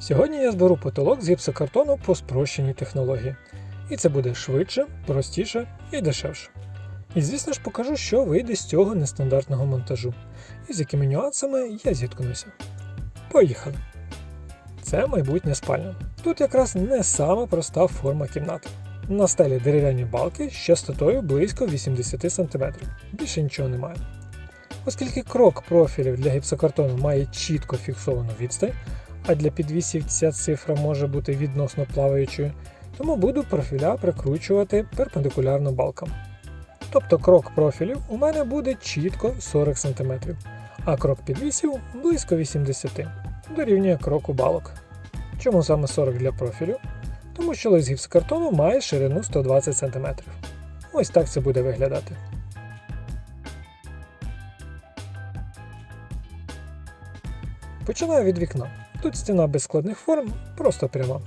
Сьогодні я зберу потолок з гіпсокартону по спрощеній технології. І це буде швидше, простіше і дешевше. І звісно ж покажу, що вийде з цього нестандартного монтажу, і з якими нюансами я зіткнуся. Поїхали! Це майбутня спальня. Тут якраз не сама проста форма кімнати. На стелі дерев'яні балки з частотою близько 80 см. Більше нічого немає. Оскільки крок профілів для гіпсокартону має чітко фіксовану відстань, а для підвісів ця цифра може бути відносно плаваючою, тому буду профіля прикручувати перпендикулярно балкам. Тобто крок профілів у мене буде чітко 40 см, а крок підвісів близько 80 дорівнює кроку балок. Чому саме 40 для профілю? Тому що лист гіпсокартону має ширину 120 см. Ось так це буде виглядати. Починаю від вікна. Тут стіна без складних форм, просто пряма.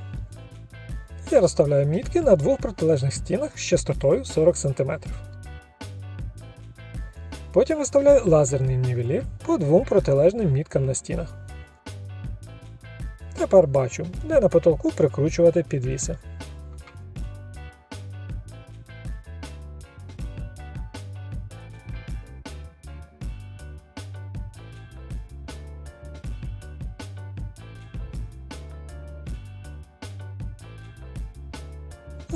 Я розставляю мітки на двох протилежних стінах з частотою 40 см. Потім виставляю лазерний нівелір по двом протилежним міткам на стінах. Тепер бачу, де на потолку прикручувати підвіси.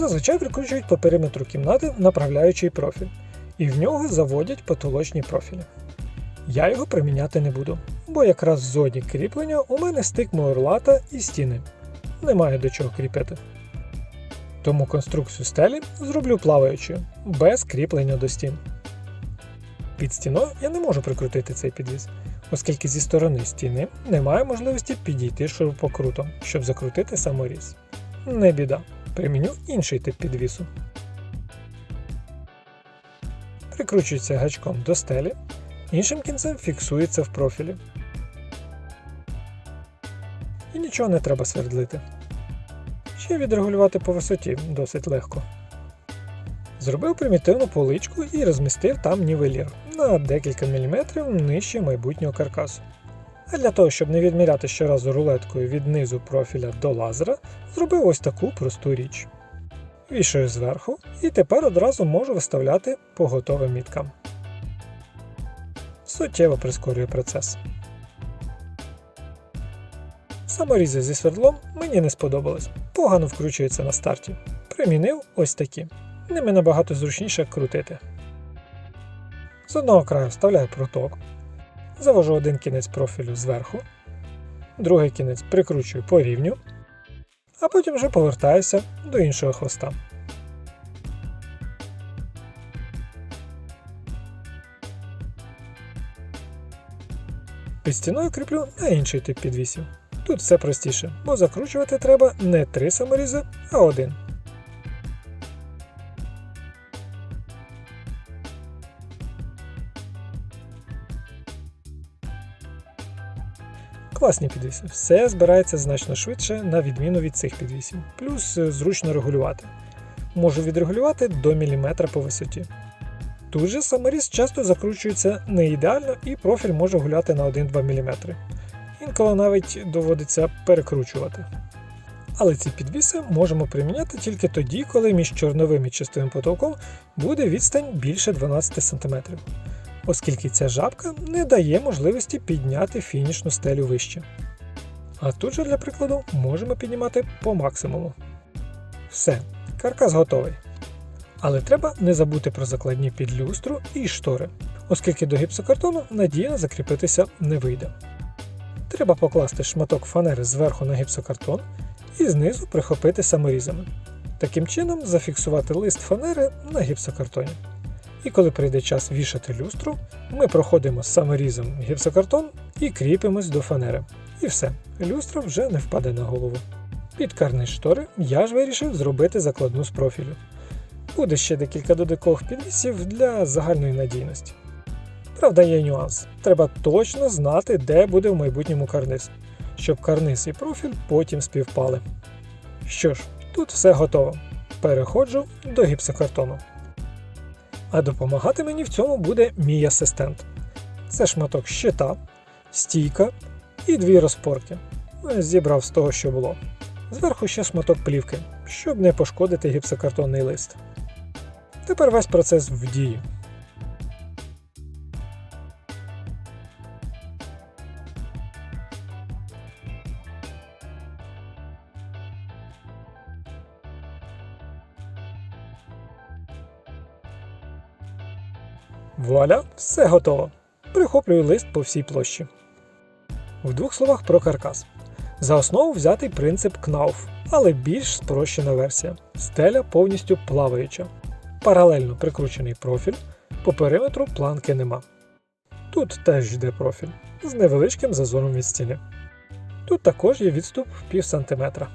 Зазвичай прикручують по периметру кімнати направляючий профіль, і в нього заводять потолочні профілі. Я його приміняти не буду, бо якраз в зоні кріплення у мене стик мурлата і стіни. Немає до чого кріпити. Тому конструкцію стелі зроблю плаваючою, без кріплення до стін. Під стіною я не можу прикрутити цей підвіз, оскільки зі сторони стіни немає можливості підійти шурупокрутом, щоб закрутити саморіз. Не біда, приміню інший тип підвісу. Прикручується гачком до стелі, іншим кінцем фіксується в профілі. І нічого не треба свердлити. Ще відрегулювати по висоті досить легко. Зробив примітивну поличку і розмістив там нівелір на декілька міліметрів нижче майбутнього каркасу. А для того, щоб не відміряти щоразу рулеткою від низу профіля до лазера, зробив ось таку просту річ. Вішаю зверху і тепер одразу можу виставляти по готовим міткам. Суттєво прискорює процес. Саморізи зі свердлом мені не сподобались, погано вкручуються на старті. Примінив ось такі. Ними набагато зручніше крутити. З одного краю вставляю проток, завожу один кінець профілю зверху, другий кінець прикручую по рівню, а потім вже повертаюся до іншого хвоста. Під стіною кріплю на інший тип підвісів. Тут все простіше, бо закручувати треба не три саморізи, а один. Класні підвіси. Все збирається значно швидше, на відміну від цих підвісів. Плюс е, зручно регулювати. Можу відрегулювати до міліметра по висоті. Тут же саморіз часто закручується не ідеально і профіль може гуляти на 1-2 мм. Інколи навіть доводиться перекручувати. Але ці підвіси можемо приміняти тільки тоді, коли між чорновим і чистовим потолком буде відстань більше 12 см, оскільки ця жабка не дає можливості підняти фінішну стелю вище. А тут же, для прикладу, можемо піднімати по максимуму. Все, каркас готовий. Але треба не забути про закладні під люстру і штори, оскільки до гіпсокартону надійно закріпитися не вийде. Треба покласти шматок фанери зверху на гіпсокартон і знизу прихопити саморізами. Таким чином зафіксувати лист фанери на гіпсокартоні. І коли прийде час вішати люстру, ми проходимо саморізом гіпсокартон і кріпимось до фанери. І все, люстра вже не впаде на голову. Під карниз штори я ж вирішив зробити закладну з профілю. Буде ще декілька додаткових підвісів для загальної надійності. Правда, є нюанс. Треба точно знати, де буде в майбутньому карниз, щоб карниз і профіль потім співпали. Що ж, тут все готово. Переходжу до гіпсокартону. А допомагати мені в цьому буде мій асистент. Це шматок щита, стійка і дві розпорки. Ну, Зібрав з того, що було. Зверху ще шматок плівки, щоб не пошкодити гіпсокартонний лист. Тепер весь процес в дії. Вуаля, все готово. Прихоплюю лист по всій площі. В двох словах про каркас. За основу взятий принцип КНАУФ, але більш спрощена версія. Стеля повністю плаваюча. Паралельно прикручений профіль, по периметру планки нема. Тут теж йде профіль з невеличким зазором від стіни. Тут також є відступ в пів сантиметра.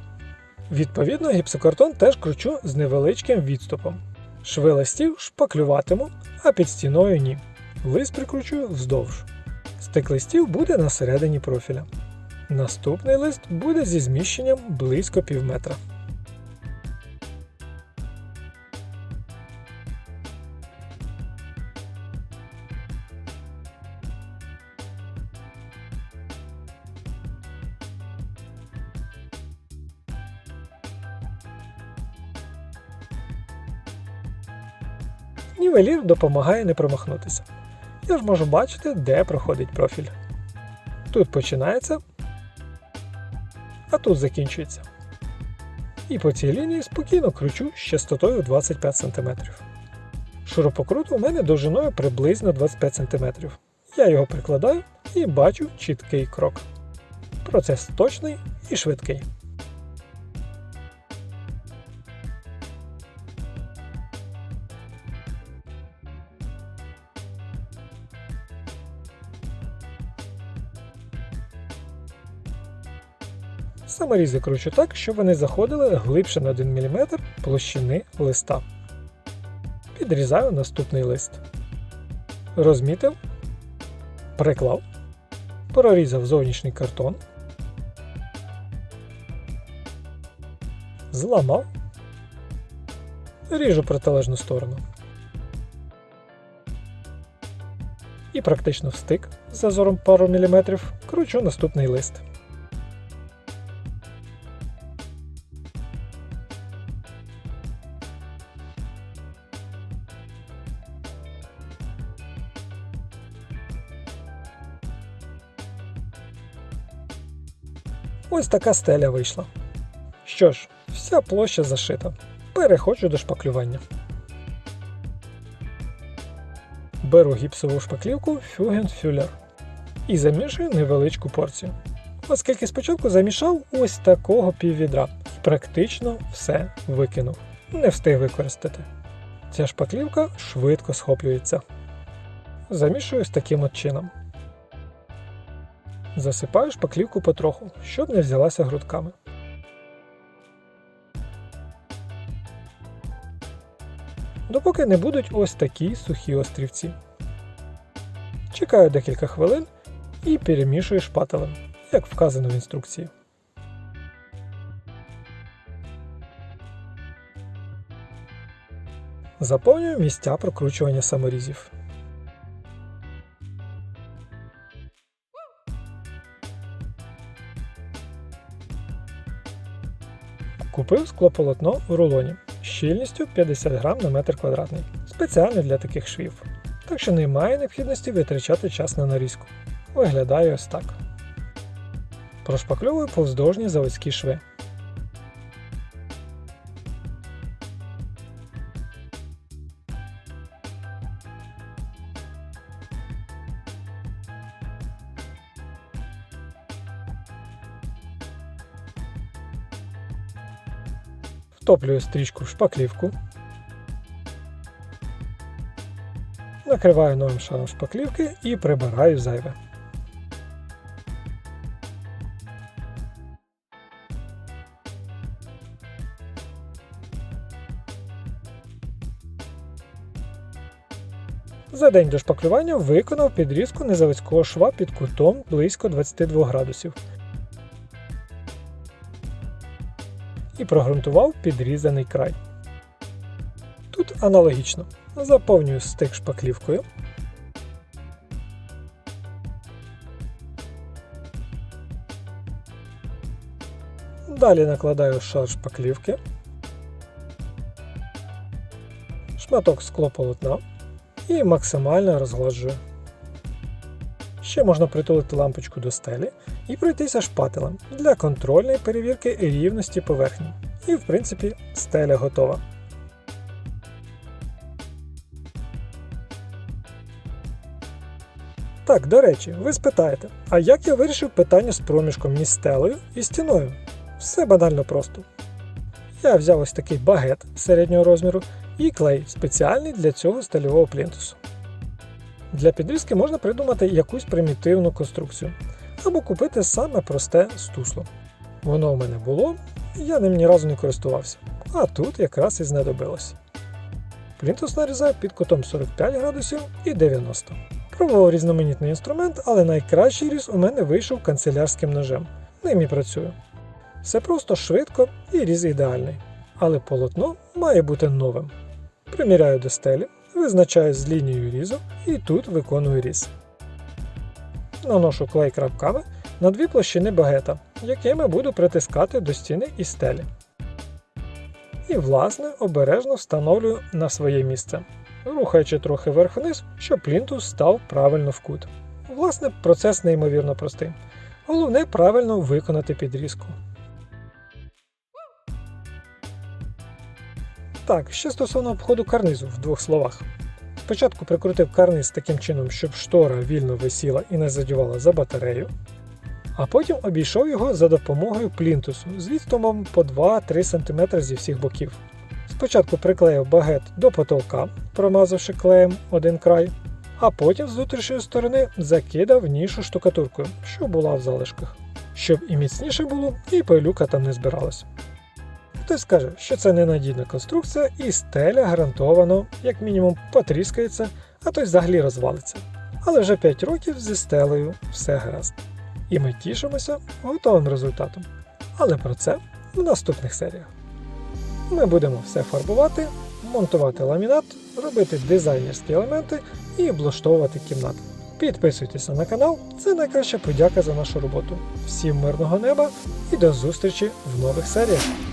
Відповідно, гіпсокартон теж кручу з невеличким відступом. Шви листів шпаклюватиму, а під стіною ні. Лист прикручую вздовж. Стик листів буде на середині профіля. Наступний лист буде зі зміщенням близько пів метра. Нівелір допомагає не промахнутися. Я ж можу бачити, де проходить профіль. Тут починається, а тут закінчується. І по цій лінії спокійно кручу з частотою 25 см. Шурупокрут у мене довжиною приблизно 25 см. Я його прикладаю і бачу чіткий крок. Процес точний і швидкий. Саморізи кручу так, щоб вони заходили глибше на 1 мм площини листа. Підрізаю наступний лист. Розмітив, приклав, прорізав зовнішній картон, зламав, ріжу протилежну сторону. І практично в стик з зазором пару міліметрів кручу наступний лист. Ось така стеля вийшла. Що ж, вся площа зашита. Переходжу до шпаклювання. Беру гіпсову шпаклівку Фюгенфюлер і замішую невеличку порцію. Оскільки спочатку замішав ось такого піввідра і практично все викинув. Не встиг використати. Ця шпаклівка швидко схоплюється. Замішую з таким от чином. Засипаю шпаклівку потроху, щоб не взялася грудками. Допоки не будуть ось такі сухі острівці. Чекаю декілька хвилин і перемішую шпателем, як вказано в інструкції. Заповнюю місця прокручування саморізів. Купив склополотно в рулоні щільністю 50 грам на метр квадратний, спеціально для таких швів. Так що немає необхідності витрачати час на нарізку. Виглядає ось так. Прошпакльовую повздовжні заводські шви. Втоплюю стрічку в шпаклівку. Накриваю новим шаром шпаклівки і прибираю зайве. За день до шпаклювання виконав підрізку незаводського шва під кутом близько 22 градусів. І прогрунтував підрізаний край. Тут аналогічно заповнюю стик шпаклівкою. Далі накладаю шар шпаклівки, шматок склополотна і максимально розгладжую. Ще можна притулити лампочку до стелі і пройтися шпателем для контрольної перевірки рівності поверхні. І, в принципі, стеля готова. Так, до речі, ви спитаєте, а як я вирішив питання з проміжком між стелею і стіною? Все банально просто. Я взяв ось такий багет середнього розміру і клей спеціальний для цього стильового плінтусу. Для підрізки можна придумати якусь примітивну конструкцію або купити саме просте стусло. Воно у мене було, я ним ні разу не користувався, а тут якраз і знадобилось. Плінтус нарізаю під кутом 45 градусів і 90. Пробував різноманітний інструмент, але найкращий різ у мене вийшов канцелярським ножем. Ним і працюю. Все просто швидко і різ ідеальний. Але полотно має бути новим. Приміряю до стелі, визначаю з лінією різу і тут виконую різ. Наношу клей крапками на дві площини багета, якими буду притискати до стіни і стелі. І, власне, обережно встановлюю на своє місце, рухаючи трохи вверх-вниз, щоб плінтус став правильно в кут. Власне, процес неймовірно простий. Головне правильно виконати підрізку. Так, ще стосовно обходу карнизу в двох словах. Спочатку прикрутив карниз таким чином, щоб штора вільно висіла і не задівала за батарею, а потім обійшов його за допомогою плінтусу з відступом по 2-3 см зі всіх боків. Спочатку приклеїв багет до потолка, промазавши клеєм один край, а потім з внутрішньої сторони закидав нішу штукатуркою, що була в залишках, щоб і міцніше було, і пилюка там не збиралась. Хтось скаже, що це ненадійна конструкція і стеля гарантовано, як мінімум, потріскається, а то й взагалі розвалиться. Але вже 5 років зі стелею все гаразд. І ми тішимося готовим результатом. Але про це в наступних серіях. Ми будемо все фарбувати, монтувати ламінат, робити дизайнерські елементи і облаштовувати кімнату. Підписуйтеся на канал, це найкраща подяка за нашу роботу. Всім мирного неба і до зустрічі в нових серіях!